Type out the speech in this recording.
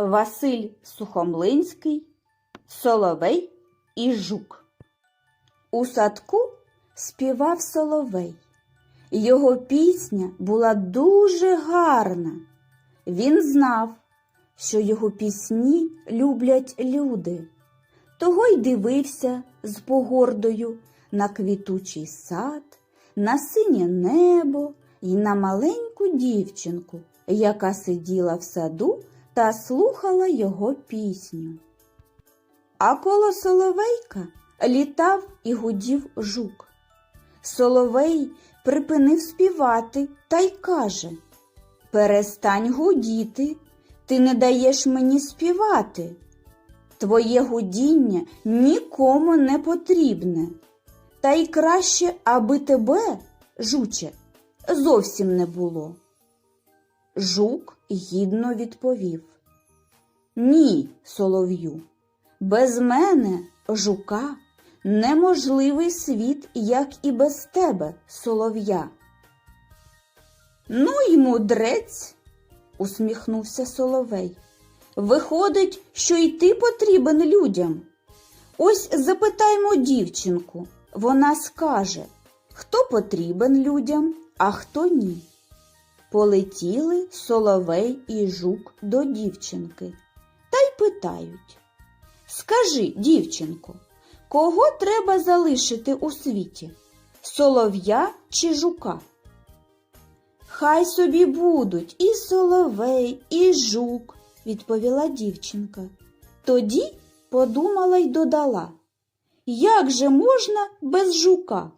Василь Сухомлинський, Соловей і Жук. У садку співав Соловей. Його пісня була дуже гарна. Він знав, що його пісні люблять люди. Того й дивився з погордою на квітучий сад, на синє небо й на маленьку дівчинку, яка сиділа в саду та слухала його пісню. А коло Соловейка літав і гудів жук. Соловей припинив співати та й каже Перестань гудіти, ти не даєш мені співати. Твоє гудіння нікому не потрібне. Та й краще, аби тебе, жуче, зовсім не було. Жук гідно відповів Ні, солов'ю, без мене, жука, неможливий світ, як і без тебе, солов'я. Ну й мудрець, усміхнувся соловей. Виходить, що й ти потрібен людям. Ось запитаймо дівчинку, вона скаже, хто потрібен людям, а хто ні. Полетіли соловей і жук до дівчинки та й питають Скажи, дівчинко, кого треба залишити у світі? Солов'я чи жука? Хай собі будуть і соловей, і жук, відповіла дівчинка. Тоді подумала й додала, як же можна без жука?